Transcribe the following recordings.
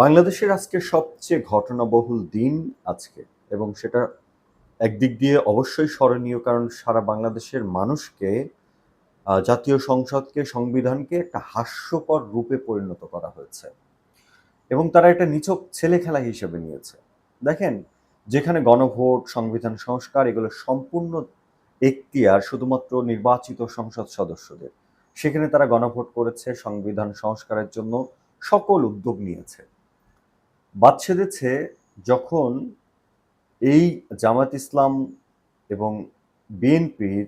বাংলাদেশের আজকে সবচেয়ে ঘটনাবহুল দিন আজকে, এবং সেটা একদিক দিয়ে অবশ্যই স্মরণীয়, কারণ সারা বাংলাদেশের মানুষকে জাতীয় সংসদকে, সংবিধানকে একটা হাস্যকর রূপে পরিণত করা হয়েছে। এবং তারা একটা নিছক ছেলে খেলা হিসেবে নিয়েছে। দেখেন, যেখানে গণভোট, সংবিধান সংস্কার, এগুলো সম্পূর্ণ এখতিয়ার শুধুমাত্র নির্বাচিত সংসদ সদস্যদের। সেখানে তারা গণভোট করেছে, সংবিধান সংস্কারের জন্য সকল উদ্যোগ নিয়েছে। বাদ সেধেছে যখন এই জামাত ইসলাম এবং বিএনপির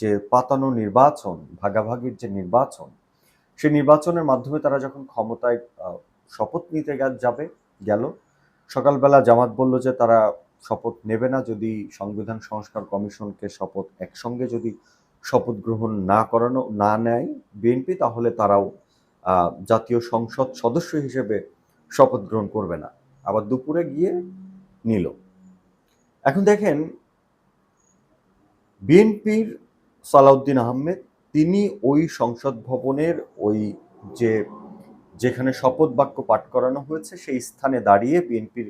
যে পাতানো নির্বাচন, ভাগাভাগির যে নির্বাচন, সেই নির্বাচনের মাধ্যমে তারা যখন ক্ষমতায় শপথ নিতে যাবে, গেল, সকালবেলা জামাত বলল যে তারা শপথ নেবে না, যদি সংবিধান সংস্কার কমিশনকে শপথ একসঙ্গে যদি শপথ গ্রহণ না করানো, না নেয় বিএনপি, তাহলে তারাও জাতীয় সংসদ সদস্য হিসেবে শপথ গ্রহণ করবে না। আবার দুপুরে গিয়ে নিল। এখন দেখেন, বিএনপির সালাউদ্দিন আহমেদ, তিনি ওই সংসদ ভবনের ওই যে, যেখানে শপথ বাক্য পাঠ করানো হয়েছে, সেই স্থানে দাঁড়িয়ে বিএনপির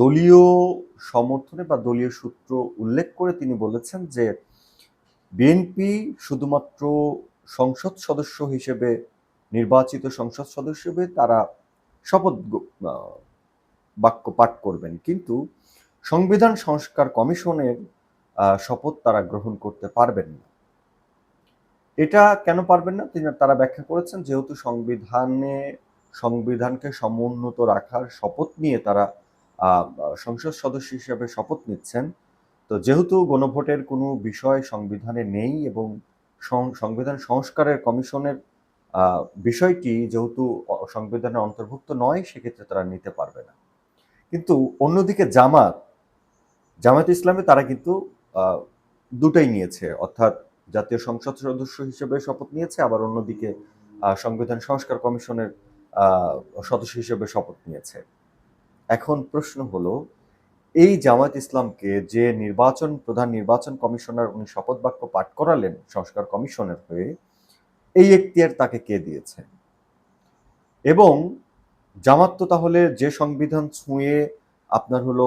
দলীয় সমর্থনে বা দলীয় সূত্র উল্লেখ করে তিনি বলেছেন যে, বিএনপি শুধুমাত্র সংসদ সদস্য হিসেবে, নির্বাচিত সংসদ সদস্য হিসেবে তারা শপথ বাক্য পাঠ করবেন। কিন্তু সংবিধান সংস্কার কমিশনের শপথ তারা গ্রহণ করতে পারবেন না। এটা কেন পারবেন না? তিনি তারা ব্যাখ্যা করেছেন, যেহেতু সংবিধানে, সংবিধানকে সমুন্নত রাখার শপথ নিয়ে তারা সংসদ সদস্য হিসেবে শপথ নিচ্ছেন। তো যেহেতু গণভোটের কোনো বিষয় সংবিধানে নেই এবং সংবিধান সংস্কারের কমিশনের বিষয়টি যেহেতু সংবিধানে অন্তর্ভুক্ত নয়, সেক্ষেত্রে তারা নিতে পারবে না। কিন্তু অন্যদিকে জামাত জামাত ইসলামে তারা কিন্তু দুটাই নিয়েছে। অর্থাৎ জাতীয় সংসদ সদস্য হিসেবে শপথ নিয়েছে, আবার অন্যদিকে সংবিধান সংস্কার কমিশনের সদস্য হিসেবে শপথ নিয়েছে। এখন প্রশ্ন হলো, এই জামাত ইসলামকে যে নির্বাচন, প্রধান নির্বাচন কমিশনার উনি শপথ বাক্য পাঠ করালেন সংস্কার কমিশনের হয়ে এই এখতিয়ার তাকে কে দিয়েছে? এবং জামাত তো তাহলে যে সংবিধান ছুঁয়ে আপনার হলো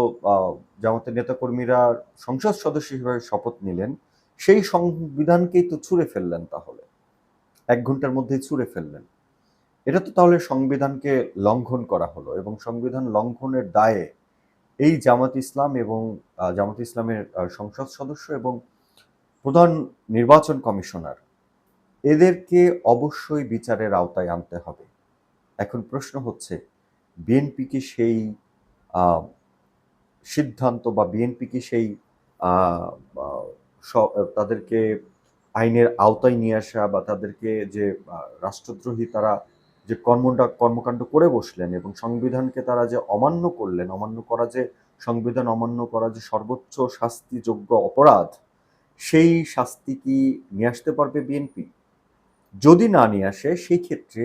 জামাতের নেতাকর্মীরা সংসদ সদস্য হিসেবে শপথ নিলেন, সেই সংবিধানকেই তো ছুঁড়ে ফেললেন তাহলে। এক ঘণ্টার মধ্যেই ছুঁড়ে ফেললেন। এটা তো তাহলে সংবিধানকে লঙ্ঘন করা হলো এবং সংবিধান লঙ্ঘনের দায়ে এই জামাত ইসলাম এবং জামাত ইসলামের সংসদ সদস্য এবং প্রধান নির্বাচন কমিশনার এদেরকে অবশ্যই বিচারের আওতায় আনতে হবে। এখন প্রশ্ন হচ্ছে বিএনপি কি সেই সিদ্ধান্ত বা বিএনপি কি সেই তাদেরকে আইনের আওতায় নিয়ে আসা বা তাদেরকে যে রাষ্ট্রদ্রোহী তারা যে কর্মটা, কর্মকাণ্ড করে বসলেন এবং সংবিধানকে তারা যে অমান্য করলেন, অমান্য করা যে সংবিধান, অমান্য করা যে সর্বোচ্চ শাস্তিযোগ্য অপরাধ, সেই শাস্তি কি নিয়ে আসতে পারবে বিএনপি? যদি না নিয়ে আসে সেই ক্ষেত্রে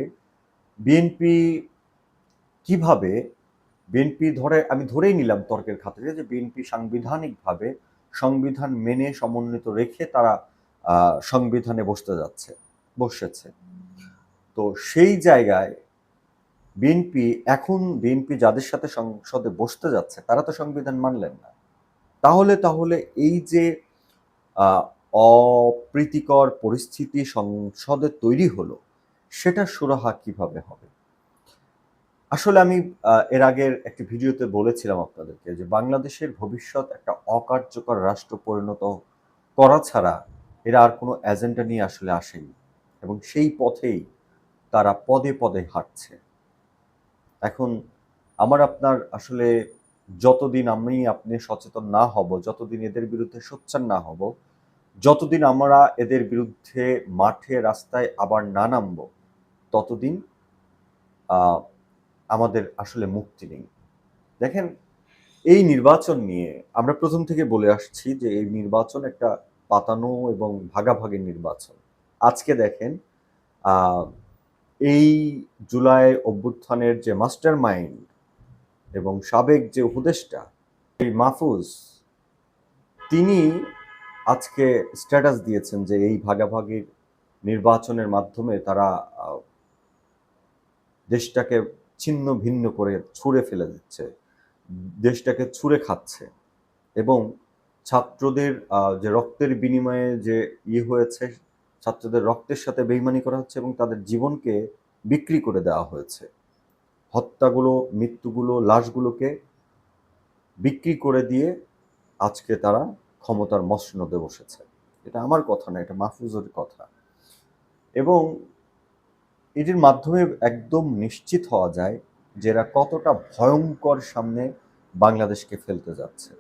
বিএনপি কীভাবে বিএনপি ধরে, আমি ধরেই নিলাম তর্কের খাতিরে যে বিএনপি সাংবিধানিকভাবে সংবিধান মেনে সমন্বিত রেখে তারা সংবিধানে বসতে যাচ্ছে, বসেছে। তো সেই জায়গায় বিএনপি এখন বিএনপি যাদের সাথে সংসদে বসতে যাচ্ছে, তারা তো সংবিধান মানলেন না। তাহলে তাহলে এই যে অপ্রীতিকর পরিস্থিতি সংসদে তৈরি হলো, সেটা সুরাহা কীভাবে হবে? আসলে আমি এর আগের একটি ভিডিওতে বলেছিলাম আপনাদেরকে যে বাংলাদেশের ভবিষ্যৎ একটা অকার্যকর রাষ্ট্র পরিণত করা ছাড়া এরা আর কোনো এজেন্ডা নিয়ে আসলে আসেনি এবং সেই পথেই তারা পদে পদে হাঁটছে। এখন আমার আপনার আসলে যতদিন আমি আপনি সচেতন না হব, যতদিন এদের বিরুদ্ধে সোচ্চার না হব যতদিন আমরা এদের বিরুদ্ধে মাঠে, রাস্তায় আবার না নামব, ততদিন আমাদের আসলে মুক্তি নেই। দেখেন, এই নির্বাচন নিয়ে আমরা প্রথম থেকে বলে আসছি যে এই নির্বাচন একটা পাতানো এবং ভাগাভাগির নির্বাচন। আজকে দেখেন এই জুলাই অভ্যুত্থানের যে মাস্টার মাইন্ড এবং সাবেক যে উপদেষ্টা, এই মাহফুজ, তিনি আজকে স্ট্যাটাস দিয়েছেন যে এই ভাগাভাগির নির্বাচনের মাধ্যমে তারা দেশটাকে ছিন্ন ভিন্ন করে ছুঁড়ে ফেলে দিচ্ছে, দেশটাকে ছুঁড়ে খাচ্ছে এবং ছাত্রদের যে রক্তের বিনিময়ে যে ইয়ে হয়েছে, ছাত্রদের রক্তের সাথে বেইমানি করা হচ্ছে এবং তাদের জীবনকে বিক্রি করে দেওয়া হয়েছে। হত্যাগুলো, মৃত্যুগুলো, লাশগুলোকে বিক্রি করে দিয়ে আজকে তারা ক্ষমতার মসনদে বসেছে। এটা আমার কথা না, এটা মাহফুজের কথা। এবং এটির মাধ্যমে একদম নিশ্চিত হওয়া যায় যে এরা কতটা ভয়ঙ্কর সামনে বাংলাদেশকে ফেলতে যাচ্ছে।